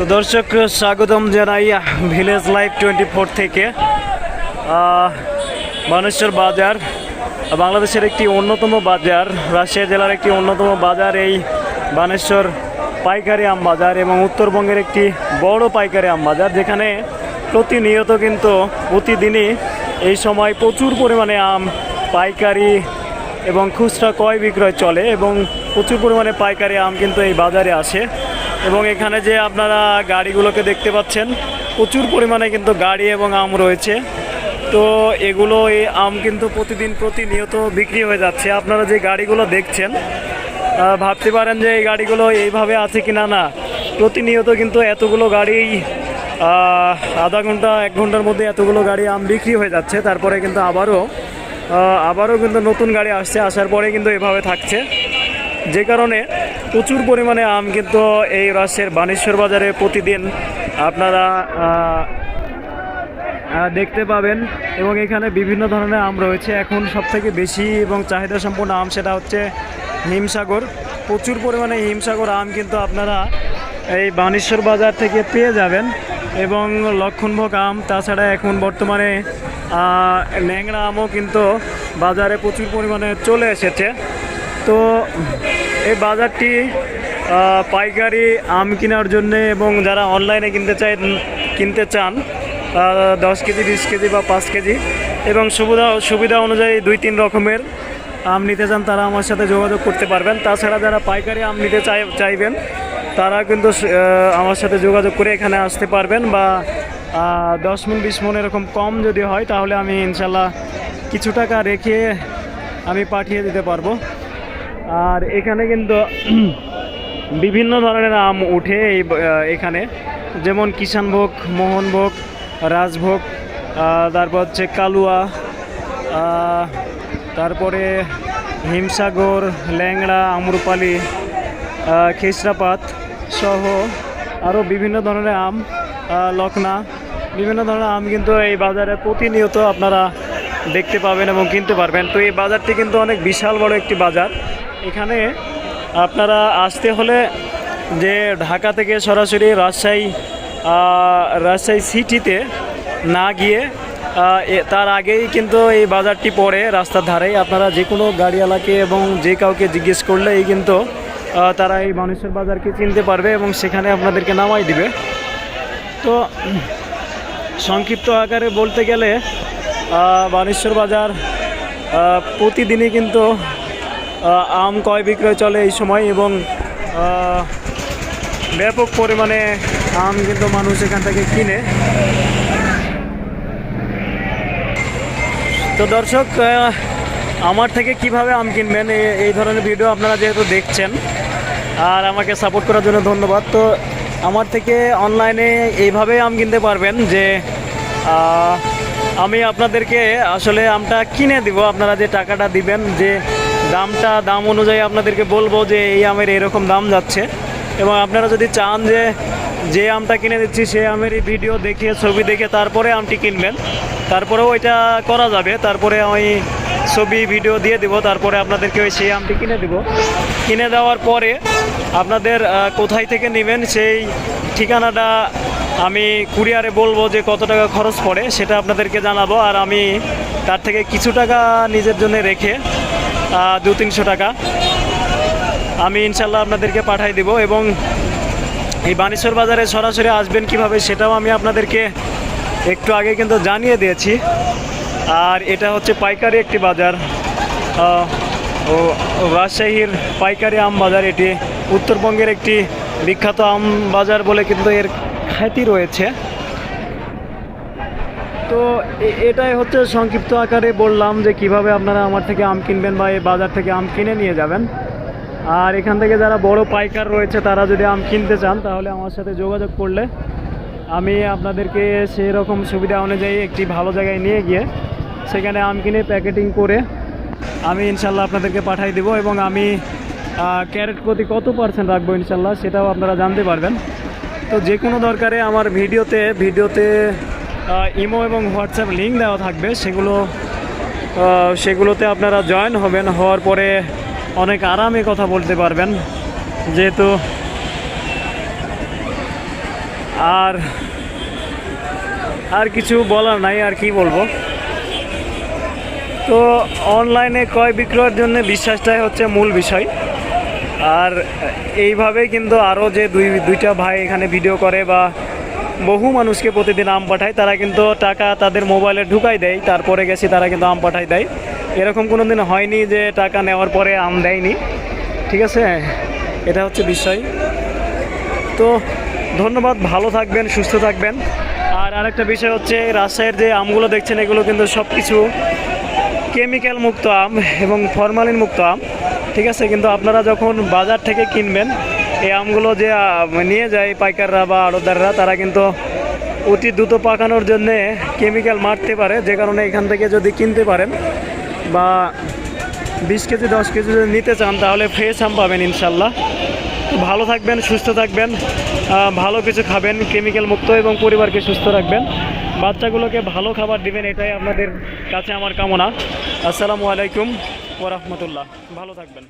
তো দর্শক, স্বাগতম জানাই ভিলেজ লাইফ টোয়েন্টি ফোর থেকে মানেশ্বর বাজার, বাংলাদেশের একটি অন্যতম বাজার, রাজশাহী জেলার একটি অন্যতম বাজার এই বানেশ্বর পাইকারি আম বাজার এবং উত্তরবঙ্গের একটি বড় পাইকারি আম বাজার, যেখানে প্রতিনিয়ত কিন্তু প্রতিদিনই এই সময় প্রচুর পরিমাণে আম, পাইকারি এবং খুচরা ক্রয় বিক্রয় চলে এবং প্রচুর পরিমাণে পাইকারি আম কিন্তু এই বাজারে আসে। এবং এখানে যে আপনারা গাড়িগুলোকে দেখতে পাচ্ছেন, প্রচুর পরিমাণে কিন্তু গাড়ি এবং আম রয়েছে। তো এগুলো এই আম কিন্তু প্রতিদিন প্রতিনিয়ত বিক্রি হয়ে যাচ্ছে। আপনারা যে গাড়িগুলো দেখছেন ভাবতে পারেন যে এই গাড়িগুলো এইভাবে আছে কি না। না প্রতিনিয়ত কিন্তু এতগুলো গাড়ি আধা ঘণ্টা, এক ঘণ্টার মধ্যে এতগুলো গাড়ি আম বিক্রি হয়ে যাচ্ছে। তারপরে কিন্তু আবারও আবারও কিন্তু নতুন গাড়ি আসছে। আসার পরে কিন্তু এভাবে থাকছে। যে কারণে প্রচুর পরিমাণে আম কিন্তু এই রাজশাহীর বানেশ্বর বাজারে প্রতিদিন আপনারা দেখতে পাবেন এবং এখানে বিভিন্ন ধরনের আম রয়েছে। এখন সবথেকে বেশি এবং চাহিদা সম্পন্ন আম সেটা হচ্ছে হিমসাগর। প্রচুর পরিমাণে হিমসাগর আম কিন্তু আপনারা এই বানেশ্বর বাজার থেকে পেয়ে যাবেন এবং লক্ষণভোগ আম, তাছাড়া এখন বর্তমানে ন্যাংরা আমও কিন্তু বাজারে প্রচুর পরিমাণে চলে এসেছে। তো এই বাজারটি পাইকারি আম কেনার জন্য এবং যারা অনলাইনে কিনতে চাই কিনতে চান দশ কেজি, বিশ কেজি বা পাঁচ কেজি এবং সুবিধা সুবিধা অনুযায়ী দুই তিন রকমের আম নিতে চান, তারা আমার সাথে যোগাযোগ করতে পারবেন। তাছাড়া যারা পাইকারি আম নিতে চাই, চাইবেন, তারা কিন্তু আমার সাথে যোগাযোগ করে এখানে আসতে পারবেন বা দশ মন, বিশ মন এরকম কম যদি হয়, তাহলে আমি ইনশাল্লাহ কিছু টাকা রেখে আমি পাঠিয়ে দিতে পারব। আর এখানে কিন্তু বিভিন্ন ধরনের আম উঠে এই এখানে। যেমন কিষানভোগ মোহনভোগ রাজভোগ তারপর হচ্ছে কালুয়া তারপরে হিমসাগর, ল্যাংড়া, আমরুপালি খেসরাপাত সহ আরও বিভিন্ন ধরনের আম লকনা। বিভিন্ন ধরনের আম কিন্তু এই বাজারে প্রতিনিয়ত আপনারা দেখতে পাবেন এবং কিনতে পারবেন। তো এই বাজারটি কিন্তু অনেক বিশাল বড় একটি বাজার। এখানে আপনারা আসতে হলে যে ঢাকা থেকে সরাসরি রাজশাহী রাজশাহী সিটিতে না গিয়ে তার আগেই কিন্তু এই বাজারটি পড়ে রাস্তার ধারেই আপনারা যে কোনো গাড়িওয়ালাকে এবং যে কাউকে জিজ্ঞেস করলেই কিন্তু তারা এই মানুষের বাজারকে চিনতে পারবে এবং সেখানে আপনাদেরকে নামাই দিবে। তো, সংক্ষিপ্ত আকারে বলতে গেলে বানেশ্বর বাজার প্রতিদিনই কিন্তু আম ক্রয় বিক্রয় চলে এই সময় এবং ব্যাপক পরিমাণে আম কিন্তু মানুষ এখান থেকে কিনে। তো দর্শক আমার থেকে কীভাবে আম কিনবেন এই ধরনের ভিডিও আপনারা যেহেতু দেখছেন, আর আমাকে সাপোর্ট করার জন্য ধন্যবাদ, তো আমার থেকে অনলাইনে এইভাবে আম কিনতে পারবেন যে আমি আপনাদেরকে আসলে আমটা কিনে দিব, আপনারা যে টাকাটা দিবেন যে দামটা, দাম অনুযায়ী আপনাদেরকে বলব যে এই আমের এরকম দাম যাচ্ছে। এবং আপনারা যদি চান যে যে আমটা কিনে দিচ্ছি সেই আমের এই ভিডিও দেখে ছবি দেখে তারপরে আমটি কিনবেন। তারপরেও ওইটা করা যাবে। তারপরে আমি ছবি, ভিডিও দিয়ে দিব। তারপরে আপনাদেরকে ওই সেই আমটি কিনে দিব। কিনে দেওয়ার পরে আপনাদের কোথায় থেকে নেবেন সেই ঠিকানাটা আমি কুরিয়ারে বলব যে কত টাকা খরচ পড়ে, সেটা আপনাদেরকে জানাব। আর আমি তার থেকে কিছু টাকা নিজের জন্য রেখে দু তিনশো টাকা। আমি ইনশাল্লাহ আপনাদেরকে পাঠাই দিব এবং এই বানেশ্বর বাজারে সরাসরি আসবেন কীভাবে সেটাও আমি আপনাদেরকে একটু আগে কিন্তু জানিয়ে দিয়েছি। আর এটা হচ্ছে পাইকারি একটি বাজার। ও, রাজশাহীর পাইকারি আম বাজার। এটি উত্তরবঙ্গের একটি বিখ্যাত আম বাজার বলে কিন্তু এর খ্যাতি রয়েছে। তো এটাই হচ্ছে সংক্ষিপ্ত আকারে বললাম যে কীভাবে আপনারা আমার থেকে আম কিনবেন বা এই বাজার থেকে আম কিনে নিয়ে যাবেন। আর এখান থেকে যারা বড় পাইকার রয়েছে, তারা যদি আম কিনতে চান, তাহলে আমার সাথে যোগাযোগ করলে আমি আপনাদেরকে সেই রকম সুবিধা অনুযায়ী একটি ভালো জায়গায় নিয়ে গিয়ে সেখানে আম কিনে প্যাকেটিং করে আমি ইনশাল্লাহ আপনাদেরকে পাঠাই দেবো এবং আমি ক্যারেট প্রতি কত পার্সেন্ট রাখব ইনশাল্লাহ সেটাও আপনারা জানতে পারবেন। তো যে কোনো দরকারে আমার ভিডিওতে ভিডিওতে ইমো এবং হোয়াটসঅ্যাপ লিঙ্ক দেওয়া থাকবে। সেগুলো সেগুলোতে আপনারা জয়েন হবেন। হওয়ার পরে অনেক আরামে কথা বলতে পারবেন। যেহেতু আর আর কিছু বলার নাই, আর কি বলব। তো অনলাইনে ক্রয় বিক্রয়ের জন্য বিশ্বাসটাই হচ্ছে মূল বিষয়। আর এইভাবে কিন্তু আরও যে দুই, দুইটা ভাই এখানে ভিডিও করে বা বহু মানুষকে প্রতিদিন আম পাঠায়। তারা কিন্তু টাকা তাদের মোবাইলে ঢুকাই দেয়, তারপরে গেছে তারা কিন্তু আম পাঠাই দেয়। এরকম কোনো দিন হয়নি যে টাকা নেওয়ার পরে আম দেয়নি। ঠিক আছে? এটা হচ্ছে বিষয়। তো ধন্যবাদ, ভালো থাকবেন, সুস্থ থাকবেন। আর আরেকটা বিষয় হচ্ছে, রাজশাহীর যে আমগুলো দেখছেন, এগুলো কিন্তু সব কিছু কেমিক্যাল মুক্ত আম এবং ফরমালিন মুক্ত আম। ঠিক আছে? কিন্তু আপনারা যখন বাজার থেকে কিনবেন এই আমগুলো যে নিয়ে যায় পাইকাররা বা আড়তদাররা, তারা কিন্তু অতি দ্রুত পাকানোর জন্যে কেমিক্যাল মারতে পারে। যে কারণে এখান থেকে যদি কিনতে পারেন বা বিশ কেজি, দশ কেজি যদি নিতে চান, তাহলে ফ্রেশ আম পাবেন ইনশাল্লাহ। ভালো থাকবেন, সুস্থ থাকবেন ভালো কিছু খাবেন কেমিক্যাল মুক্ত এবং পরিবারকে সুস্থ রাখবেন। বাচ্চাগুলোকে ভালো খাবার দিবেন, এটাই আপনাদের কাছে আমার কামনা। আসসালামু আলাইকুম ওরহমতুল্লাহ ভালো থাকবেন।